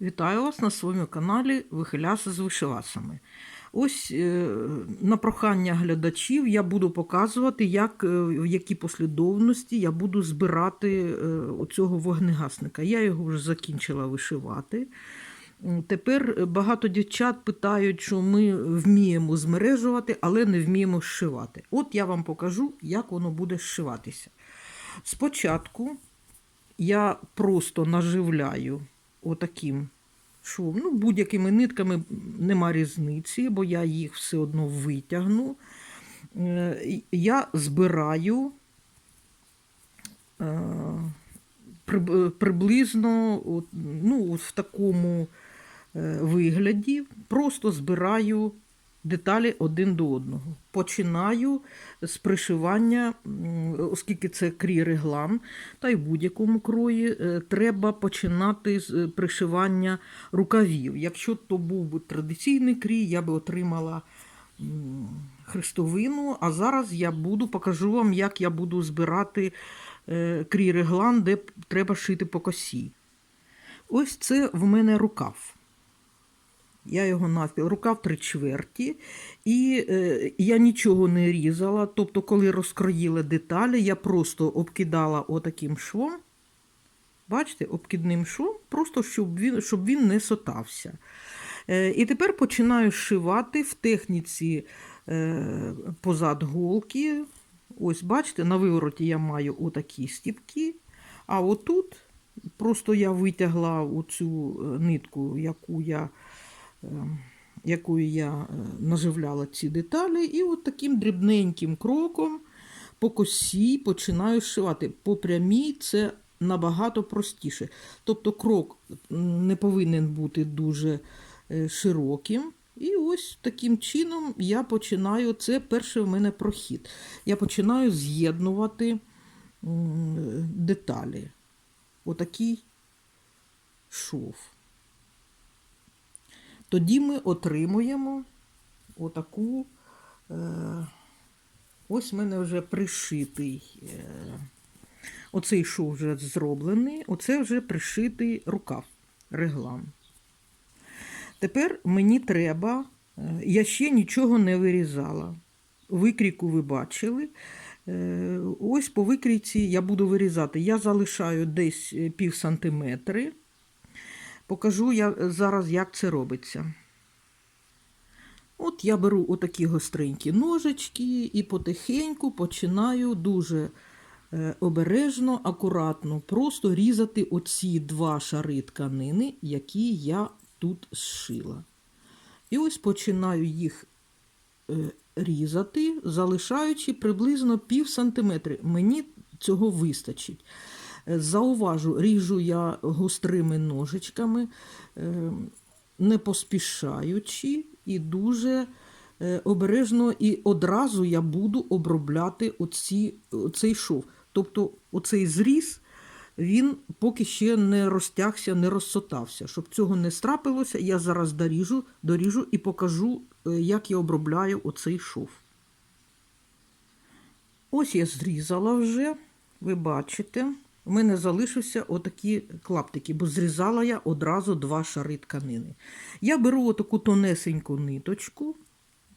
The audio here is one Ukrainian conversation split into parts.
Вітаю вас на своєму каналі Вихиляси з вишивасами. Ось е, на прохання глядачів я буду показувати, як, е, в якій послідовності я буду збирати е, оцього вогнегасника. Я його вже закінчила вишивати. Тепер багато дівчат питають, що ми вміємо змережувати, але не вміємо зшивати. От я вам покажу, як воно буде зшиватися. Спочатку я просто наживляю отаким швом. Ну, будь-якими нитками нема різниці, бо я їх все одно витягну. Е, Я збираю е, приблизно ну, в такому е, вигляді, просто збираю деталі один до одного. Починаю з пришивання, оскільки це крій реглан, та й в будь-якому крої е, треба починати з е, пришивання рукавів. Якщо то був би традиційний крій, я би отримала хрестовину, а зараз я буду покажу вам, як я буду збирати е, крій реглан, де треба шити по косі. Ось це в мене рукав. Я його навпіл, рукав три чверті, і е, я нічого не різала. Тобто, коли розкроїла деталі, я просто обкидала отаким швом. Бачите, обкидним швом, просто щоб він, щоб він не сотався. Е, і тепер починаю шивати в техніці е, позад голки. Ось, бачите, на вивороті я маю отакі стіпки, а отут просто я витягла оцю е, нитку, яку я якою я е, наживляла ці деталі, і от таким дрібненьким кроком по косі починаю шивати. По прямій це набагато простіше. Тобто крок не повинен бути дуже е, широким. І ось таким чином я починаю, це перший в мене прохід. Я починаю з'єднувати деталі. Отакий шов тоді ми отримуємо отаку. Е, ось в мене вже пришитий. Е, оцей шов вже зроблений, оце вже пришитий рукав, реглан. Тепер мені треба, е, я ще нічого не вирізала. Викрійку ви бачили. Ось по викрійці я буду вирізати. Я залишаю десь пів сантиметри. Покажу я зараз, як це робиться. От я беру отакі гостренькі ножички і потихеньку починаю дуже е, обережно, акуратно, просто різати оці два шари тканини, які я тут зшила. І ось починаю їх е, різати, залишаючи приблизно пів сантиметри. Мені цього вистачить. Е, Зауважу, ріжу я гострими ножичками, е, не поспішаючи і дуже е, обережно, і одразу я буду обробляти оці, оцей шов. Тобто оцей зріз, він поки ще не розтягся, не розсотався. Щоб цього не страпилося, я зараз доріжу, доріжу і покажу, як я обробляю оцей шов. Ось я зрізала вже, ви бачите. У мене залишився отакі клаптики, бо зрізала я одразу два шари тканини. Я беру отаку тонесеньку ниточку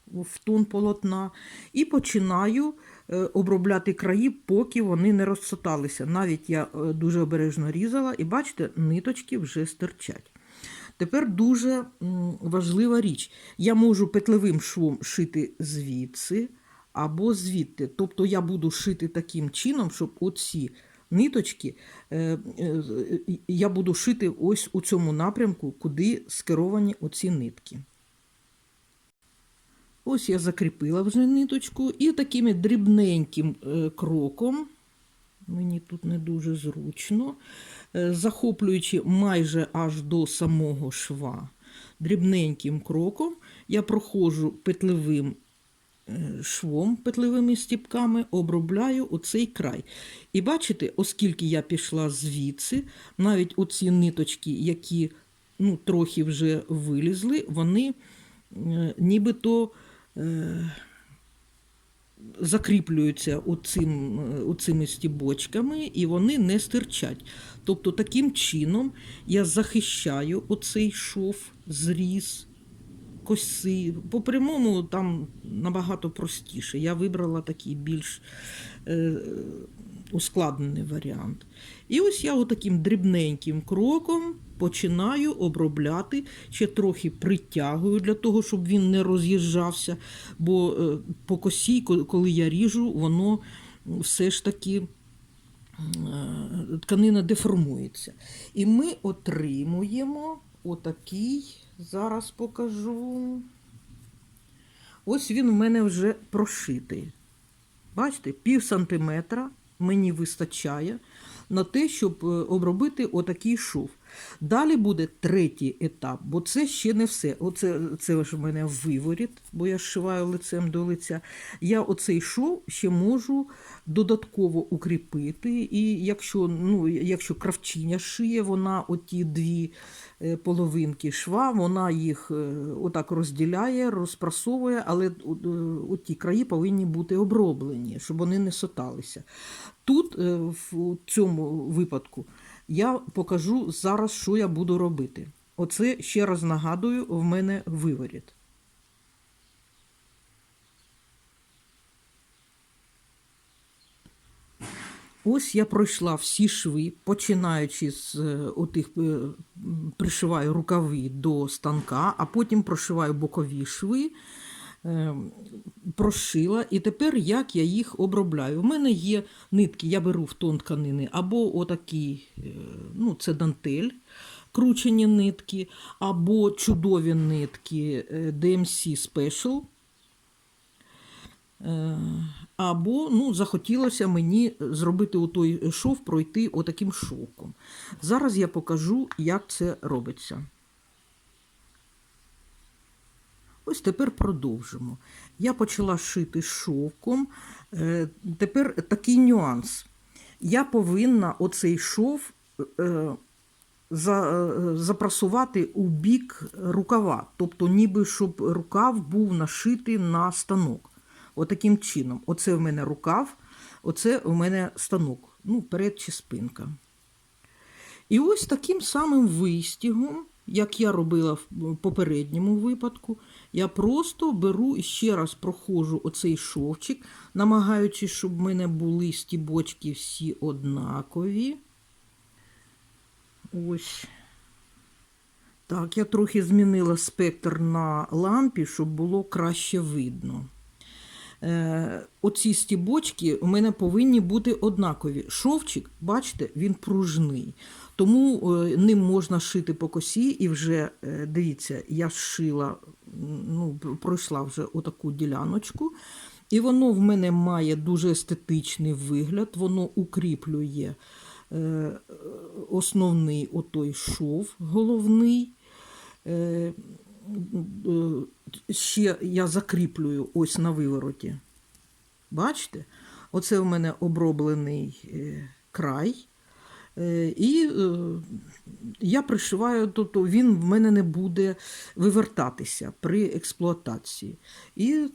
в тон полотна і починаю е, обробляти краї, поки вони не розсоталися. Навіть я е, дуже обережно різала, і бачите, ниточки вже стирчать. Тепер дуже важлива річ. Я можу петлевим швом шити звідси або звідти. Тобто я буду шити таким чином, щоб оці ниточки е, е, я буду шити ось у цьому напрямку, куди скеровані оці нитки. Ось я закріпила вже ниточку і таким дрібненьким е, кроком, мені тут не дуже зручно, захоплюючи майже аж до самого шва, дрібненьким кроком я проходжу петлевим швом, петлевими стіпками, обробляю оцей край. І бачите, оскільки я пішла звідси, навіть оці ниточки, які ну, трохи вже вилізли, вони е, нібито е, закріплюються оцим, оцими стібочками і вони не стирчать. Тобто таким чином я захищаю оцей шов, зріз, коси. По прямому там набагато простіше. Я вибрала такий більш е, ускладнений варіант. І ось я отаким дрібненьким кроком починаю обробляти, ще трохи притягую для того, щоб він не роз'їжджався. Бо е, по косі, коли я ріжу, воно все ж таки е, тканина деформується. І ми отримуємо отакий, зараз покажу. Ось він в мене вже прошитий. Бачите, пів сантиметра мені вистачає на те, щоб е, обробити отакий шов. Далі буде третій етап, бо це ще не все. Оце це ж в мене виворіт, бо я зшиваю лицем до лиця. Я оцей шов ще можу додатково укріпити. І якщо, ну, якщо кравчиня шиє, вона оті дві е, половинки шва, вона їх е, отак розділяє, розпрасовує, але е, оті краї повинні бути оброблені, щоб вони не соталися. Тут, в цьому випадку, я покажу зараз, що я буду робити. Оце, ще раз нагадую, в мене виворіт. Ось я пройшла всі шви, починаючи з е, отих е, пришиваю рукави до станка, а потім прошиваю бокові шви, прошила, і тепер як я їх обробляю. У мене є нитки, я беру в тон тканини, або отакі, е, ну, це дантель, кручені нитки, або чудові нитки е, DMC Special. Е, Або ну, захотілося мені зробити той шов, пройти отаким шовком. Зараз я покажу, як це робиться. Ось тепер продовжимо. Я почала шити шовком. Е, Тепер такий нюанс. Я повинна оцей шов е, е, запрасувати у бік рукава, тобто, ніби щоб рукав був нашитий на станок. Отаким чином. Оце в мене рукав, оце в мене станок, ну, перед чи спинка. І ось таким самим вистігом, як я робила в попередньому випадку, я просто беру і ще раз проходжу оцей шовчик, намагаючись, щоб в мене були стібочки всі однакові. Ось. Так, я трохи змінила спектр на лампі, щоб було краще видно. Е, оці стібочки у мене повинні бути однакові. Шовчик, бачите, він пружний. Тому е, ним можна шити по косі, і вже е, дивіться, я шила, ну, пройшла вже отаку діляночку. І воно в мене має дуже естетичний вигляд, воно укріплює основний отой шов головний. Е, ще я закріплюю ось на вивороті. Бачите? Оце в мене оброблений е, край. Е, І я пришиваю, тобто він в мене не буде вивертатися при експлуатації. І,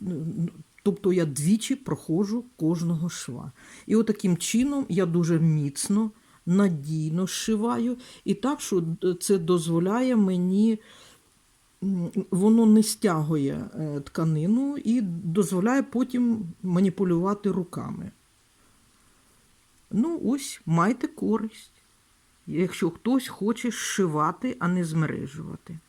тобто я двічі проходжу кожного шва. І отаким чином я дуже міцно, надійно зшиваю, і так, що це дозволяє мені воно не стягує е, тканину і дозволяє потім маніпулювати руками. Ну, ось майте користь, якщо хтось хоче зшивати, а не змережувати.